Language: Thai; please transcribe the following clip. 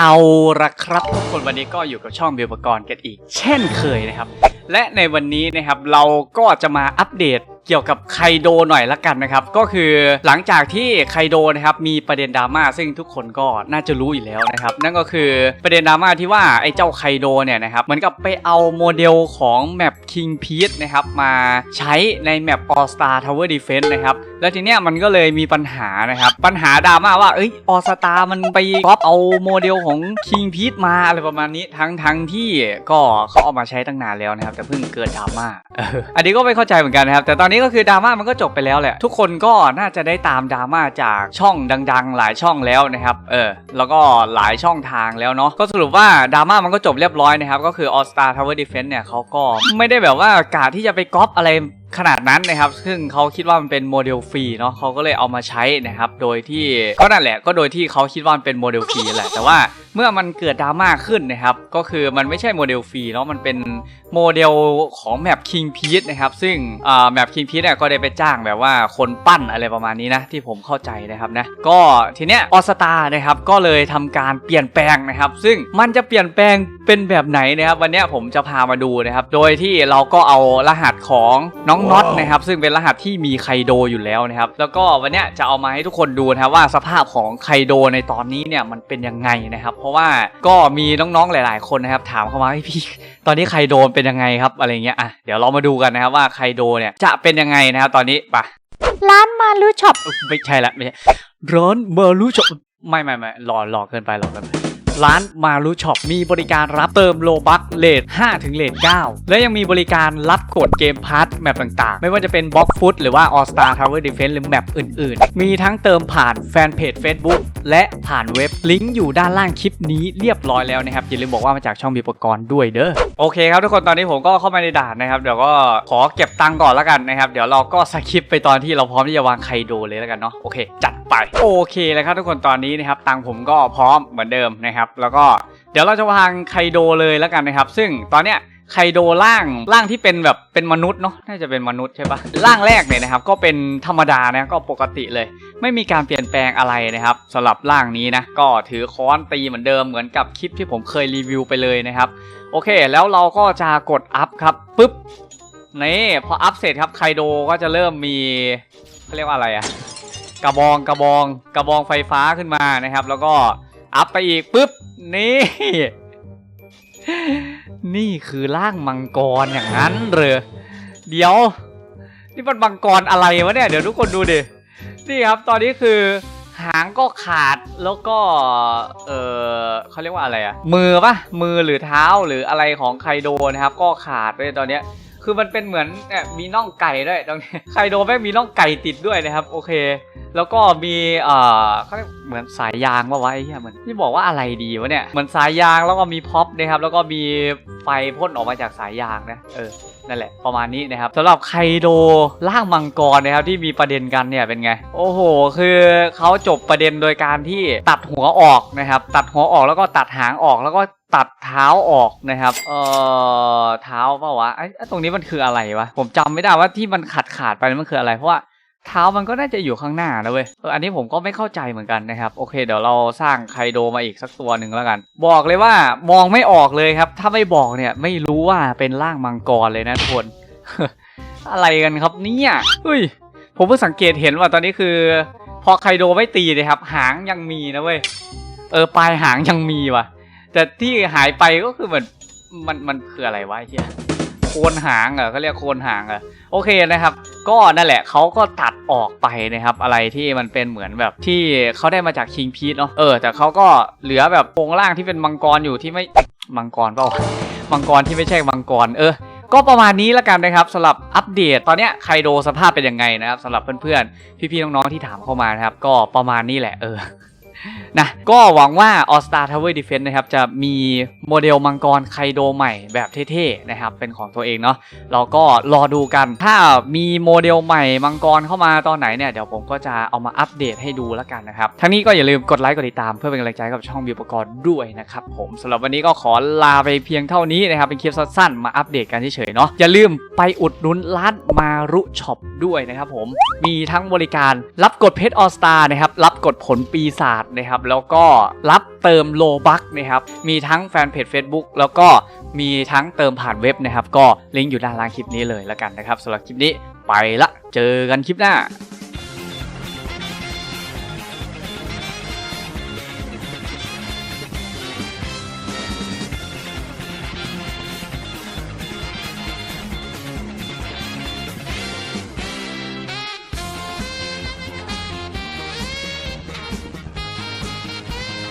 เอาละครับทุกคนวันนี้ก็อยู่กับช่องเบลปกรณ์กันอีก เช่นเคยนะครับ และในวันนี้นะครับเราก็จะมาอัปเดต เกี่ยวกับไคโดหน่อยละกันนะครับ ก็คือหลังจากที่ไคโดนะครับมีประเด็นดราม่าซึ่งทุกคนก็น่าจะรู้อยู่แล้วนะครับ นั่นก็คือประเด็นดราม่าที่ว่าไอ้เจ้าไคโดเนี่ยนะครับเหมือนกับไปเอาโมเดลของแมป King p e a c e นะครับมาใช้ในแมป All Star Tower Defense นะครับแล้วทีเนี้ยมันก็เลยมีปัญหานะครับ ปัญหาดราม่าว่าเอ้ยออสตามันไปก๊อปเอาโมเดลของ King p e a c e มาอะไรประมาณนี้ทั้งทั้งที่ก็เขาเอามาใช้ตั้งนานแล้วนะครับ แต่เพิ่งเกิดดราม่าอออันนี้ก็ไม่เข้าใจเหมือนกันนะครับ แต่ตอนนี้ก็คือดราม่ามันก็จบไปแล้วแหละ ทุกคนก็น่าจะได้ตามดราม่าจากช่องดัง ๆ หลายช่องแล้วนะครับ เออ แล้วก็หลายช่องทางแล้วเนาะ ก็สรุปว่าดราม่ามันก็จบเรียบร้อยนะครับ ก็คือ All Star Tower Defense เนี่ยเขาก็ไม่ได้แบบว่ากะที่จะไปก๊อปอะไรขนาดนั้นนะครับ ซึ่งเขาคิดว่ามันเป็นโมเดลฟรีเนาะเขาก็เลยเอามาใช้นะครับ โดยที่ก็นั่นแหละ ก็โดยที่เขาคิดว่ามันเป็นโมเดลฟรีแหละ แต่ว่า เมื่อมันเกิดดราม่าขึ้นนะครับ ก็คือมันไม่ใช่โมเดลฟรีเนาะมันเป็นโมเดลของแมป King p e a c e นะครับ ซึ่งอ่าแมป King p e a c e เนี่ยก็ได้ไปจ้างแบบว่าคนปั้นอะไรประมาณนี้นะ ที่ผมเข้าใจนะครับนะก็ทีเนี้ยออสตานะครับก็เลยทำการเปลี่ยนแปลงนะครับ ซึ่งมันจะเปลี่ยนแปลงเป็นแบบไหนนะครับ วันเนี้ยผมจะพามาดูนะครับ โดยที่เราก็เอารหัสของน้องน็อตนะครับ ซึ่งเป็นรหัสที่มีไคโดอยู่แล้วนะครับ แล้วก็วันเนี้ยจะเอามาให้ทุกคนดูนะครับว่าสภาพของไคโดในตอนนี้เนี่ยมันเป็นยังไงนะครับเพราะว่าก็มีน้องๆหลาย ๆ คนนะครับ ถามเข้ามาให้พี่ ตอนนี้ไคโดเป็นยังไงครับอะไรเงี้ยอะเดี๋ยวเรามาดูกันนะครับว่าไคโดเนี่ยจะเป็นยังไงนะครับตอนนี้ไปร้านมารุช็อปไม่ใช่ละไม่ใช่ร้านมารุช็อปไม่ไม่ไม่หลอหลอกเกินไปหลอกเกินไป ร้านมารุช็อปมีบริการรับเติมโลบัคเลท5ถึงเลท9และยังมีบริการรับกดเกมพาร์ทแมปต่างๆ ไม่ว่าจะเป็นบล็อกฟุตหรือว่า All Star Tower Defense หรือแมปอื่นๆ มีทั้งเติมผ่านแฟนเพจ Facebook และผ่านเว็บลิงก์อยู่ด้านล่างคลิปนี้เรียบร้อยแล้วนะครับอย่าลืมบอกว่ามาจากช่องบีปกรณ์ด้วยเด้อโอเคครับทุกคนตอนนี้ผมก็เข้ามาในด่านนะครับเดี๋ยวก็ขอเก็บตังก่อนแล้วกันนะครับเดี๋ยวเราก็สคิปไปตอนที่เราพร้อมที่จะวางไคโดเลยแล้วกันเนาะโอเค จัดไปโอเคเลยครับทุกคนตอนนี้นะครับตังผมก็พร้อมเหมือนเดิมนะครับแล้วก็เดี๋ยวเราจะวางไคโดเลยแล้วกันนะครับ ซึ่งตอนเนี้ยไคโดร่างร่างที่เป็นแบบเป็นมนุษย์เนาะน่าจะเป็นมนุษย์ใช่ปะร่างแรกเนี่ยนะครับ ก็เป็นธรรมดานะก็ปกติเลย ไม่มีการเปลี่ยนแปลงอะไรนะครับสำหรับร่างนี้นะก็ถือค้อนตีเหมือนเดิมเหมือนกับคลิปที่ผมเคยรีวิวไปเลยนะครับโอเค แล้วเราก็จะกดอัพครับปุ๊บนี่พออัพเสร็จครับไคโดก็จะเริ่มมีเขาเรียกว่าอะไรอะกระบองกระบองกระบองไฟฟ้าขึ้นมานะครับ แล้วก็ อัพไปอีกปุ๊บ นี่ นี่คือร่างมังกรอย่างนั้นเหรอ เดี๋ยว นี่มันมังกรอะไรวะเนี่ย เดี๋ยวทุกคนดูดิ นี่ครับ ตอนนี้คือหางก็ขาดแล้วก็ เออเขาเรียกว่าอะไรอะมือปะมือหรือเท้าหรืออะไรของไคโดนะครับ ก็ขาดเลยตอนเนี้ย คือมันเป็นเหมือนเนี่ยมีน่องไก่ด้วยตรงนี้ไคโดแม่งมีน่องไก่ติดด้วยนะครับ โอเคแล้วก็มีเอ่อเขาเรียกเหมือนสายยางว่าวะไอ้เหี้ยเหมือนที่บอกว่าอะไรดีวะเนี่ยเหมือนสายยางแล้วก็มีพ็อปนะครับแล้วก็มีไฟพ่นออกมาจากสายยางนะเออนั่นแหละประมาณนี้นะครับสำหรับไคโดล่างมังกรนะครับที่มีประเด็นกันเนี่ยเป็นไง โอ้โห คือเขาจบประเด็นโดยการที่ตัดหัวออกนะครับ ตัดหัวออกแล้วก็ตัดหางออกแล้วก็ตัดเท้าออกนะครับ เอ่อ เท้าเปล่าวะไอ้ไอ้ตรงนี้มันคืออะไรวะ ผมจำไม่ได้ว่าที่มันขาดขาดไปมันคืออะไร เพราะว่า เท้ามันก็น่าจะอยู่ข้างหน้านะเว้ยเอออันนี้ผมก็ไม่เข้าใจเหมือนกันนะครับ โอเค เดี๋ยวเราสร้างไคโดมาอีกสักตัวหนึ่งแล้วกัน บอกเลยว่ามองไม่ออกเลยครับ ถ้าไม่บอกเนี่ยไม่รู้ว่าเป็นร่างมังกรเลยนะทุกคนอะไรกันครับเนี่ยเฮ้ย ผมเพิ่งสังเกตเห็นว่าตอนนี้คือ พอไคโดไม่ตีเลยครับ หางยังมีนะเว้ยเออปลายหางยังมีว่ะ แต่ที่หายไปก็คือเหมือนมันมันคืออะไรวะเฮีย คนหางเหรอเขาเรียกโคนหางเหรอโอเคนะครับ ก็นั่นแหละเขาก็ตัดออกไปนะครับ อะไรที่มันเป็นเหมือนแบบที่เขาได้มาจากคิงพีทเนาะเออแต่เขาก็เหลือแบบโครงล่างที่เป็นมังกรอยู่ที่ไม่มังกรเปล่ามังกรที่ไม่ใช่มังกรเออก็ประมาณนี้ล้วกันนะครับสำหรับอัปเดต ตอนเนี้ยไคโดสภาพเป็นยังไงนะครับสำหรับเพื่อนๆ พี่ๆ น้องๆ ที่ถามเข้ามานะครับ ก็ประมาณนี้แหละเออ นะก็หวังว่า All Star Tower Defense นะครับจะมีโมเดลมังกรไคโดใหม่แบบเท่ๆนะครับเป็นของตัวเองเนาะเราก็รอดูกัน ถ้ามีโมเดลใหม่มังกรเข้ามาตอนไหนเนี่ยเดี๋ยวผมก็จะเอามาอัปเดตให้ดูแล้วกันนะครับทั้งนี้ก็อย่าลืมกดไลค์กดติดตามเพื่อเป็นกำลังใจกับช่องบิวประกรณ์ด้วยนะครับผมสำหรับวันนี้ก็ขอลาไปเพียงเท่านี้นะครับเป็นคลิปสั้นๆมาอัปเดตกันเฉยๆเนาะอย่าลืมไปอุดหนุนร้านมารุช็อปด้วยนะครับผมมีทั้งบริการรับกดเพชรออสตานะครับรับกดผลปีศาจนะครับ แล้วก็รับเติมโลบักนะครับ มีทั้งแฟนเพจ Facebook แล้วก็มีทั้งเติมผ่านเว็บนะครับ ก็ลิงก์อยู่ด้านล่างคลิปนี้เลยแล้วกันนะครับสำหรับคลิปนี้ไปละ เจอกันคลิปหน้า